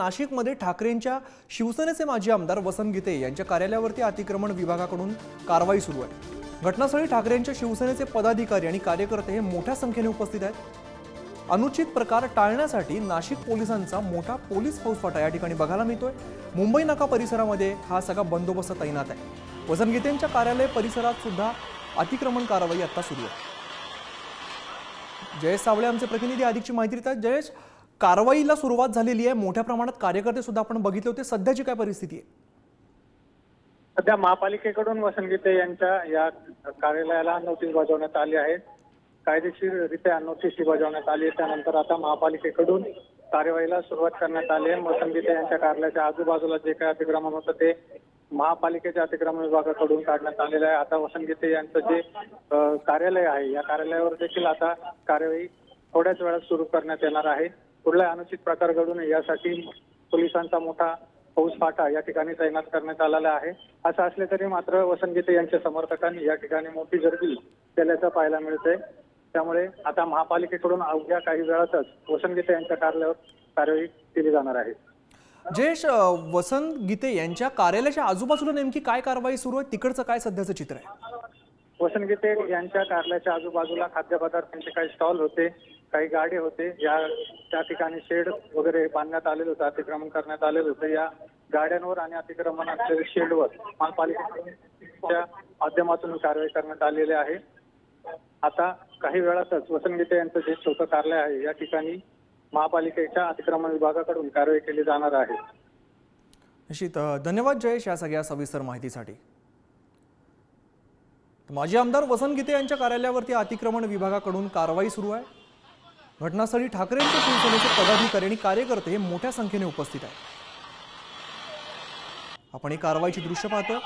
नाशिकमध्ये ठाकरेंच्या शिवसेनेचे माजी आमदार वसंत गीते यांच्या कार्यालयावरती अतिक्रमण विभागाकडून कारवाई सुरू आहे. घटनास्थळी ठाकरेंच्या शिवसेनेचे पदाधिकारी आणि कार्यकर्ते हे मोठ्या संख्येने उपस्थित आहेत. अनुचित प्रकार टाळण्यासाठी नाशिक पोलिसांचा मोठा पोलीस फौजफाटा या ठिकाणी बघायला मिळतोय. मुंबई नाका परिसरामध्ये हा सगळा बंदोबस्त तैनात आहे. वसंत गीतेंच्या कार्यालय परिसरात सुद्धा अतिक्रमण कारवाई आता सुरू आहे. जयेश सावळे आमचे प्रतिनिधी अधिकची माहिती देतात जयेश कारवाईला सुरुवात झालेली आहे. मोठ्या प्रमाणात कार्यकर्ते सुद्धा आपण बघितले होते. सध्याची काय परिस्थिती आहे? सध्या महापालिकेकडून वसंत गीते यांच्या या कार्यालयाला नोटीस बजावण्यात आली आहे. कायदेशीररित्या नोटीस ही बजावण्यात आली आहे. त्यानंतर आता महापालिकेकडून कार्यवाहीला सुरुवात करण्यात आली आहे. वसंत गीते यांच्या कार्यालयाच्या आजूबाजूला जे काही अतिक्रमण होतं ते महापालिकेच्या अतिक्रमण विभागाकडून काढण्यात आलेलं आहे. आता वसंत गीते यांचं जे कार्यालय आहे या कार्यालयावर देखील आता कार्यवाही थोड्याच वेळात सुरू करण्यात येणार आहे. कुठलाही अनुचित प्रकार घडू नये यासाठी पोलिसांचा मोठा फौजफाटा या ठिकाणी तैनात करण्यात आलेला आहे. असं असले तरी मात्र वसंत गीते यांच्या समर्थकांनी या ठिकाणी मोठी गर्दी केल्याचं पाहायला मिळतंय. त्यामुळे आता महापालिकेकडून अवघ्या काही वेळातच वसंत गीते यांच्या कार्यालयावर कार्यवाही केली जाणार आहे. जयेश वसंत गीते यांच्या कार्यालयाच्या आजूबाजूला नेमकी काय कारवाई सुरू आहे? तिकडचं काय सध्याचं चित्र आहे? वसंत गीते यांच्या कार्यालयाच्या आजूबाजूला खाद्यपदार्थांचे काही स्टॉल होते. काही गाडे होते. या त्या ठिकाणी शेड वगैरे बांधण्यात आलेलं होतं अतिक्रमण करण्यात आलेलं होतं. या गाड्यांवर आणि अतिक्रमण असलेल्या शेडवर महापालिकेच्या माध्यमातून कारवाई करण्यात आलेली आहे. आता काही वेळातच वसंतगीते यांचं जे छोटं कार्यालय आहे या ठिकाणी महापालिकेच्या अतिक्रमण विभागाकडून कारवाई केली जाणार आहे. निश्चित. धन्यवाद जयेश या सगळ्या सविस्तर माहितीसाठी. माजी आमदार वसंत गीते यांच्या कार्यालयावरती अतिक्रमण विभागाकडून कारवाई सुरू आहे. घटनास्थळी ठाकरेंच्या शिवसेनेचे पदाधिकारी आणि कार्यकर्ते हे मोठ्या संख्येने उपस्थित आहेत. आपण ही कारवाईची दृश्य पाहतो